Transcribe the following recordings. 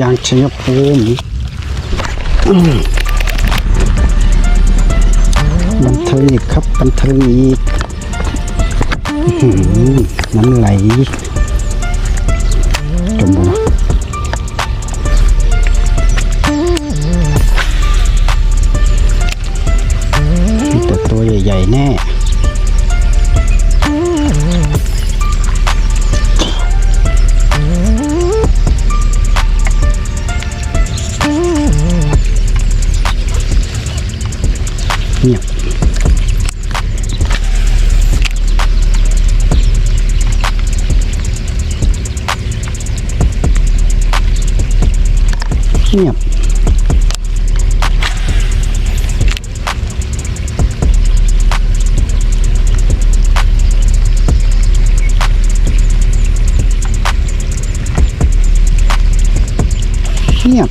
ยางชัยภูมิบันเทิงอีกครับบันเทิงอีกน้ำไหลจมู่ตัวใหญ่ๆแน่ Нет. Нет. Нет.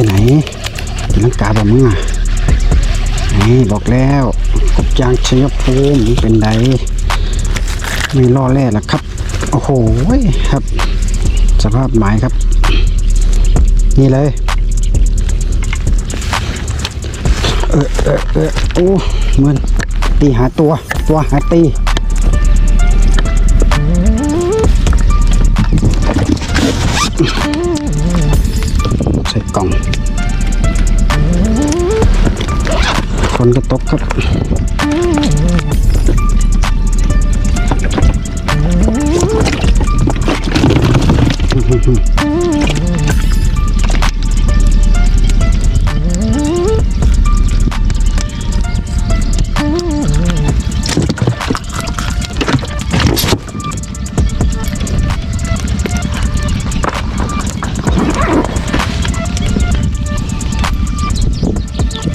ไปไหนนังกาบ่มึงอ่ะนี่บอกแล้ว กบจางเชยภูมิเป็นไดไม่ล่อแร่ละครับ โอ้โหครับ สภาพหมายครับ นี่เลย เออเออเออโอ้เหมือนตีหาตัวตัวหาตีอฝนก็ตกครับ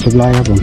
สุดไล่ครับผม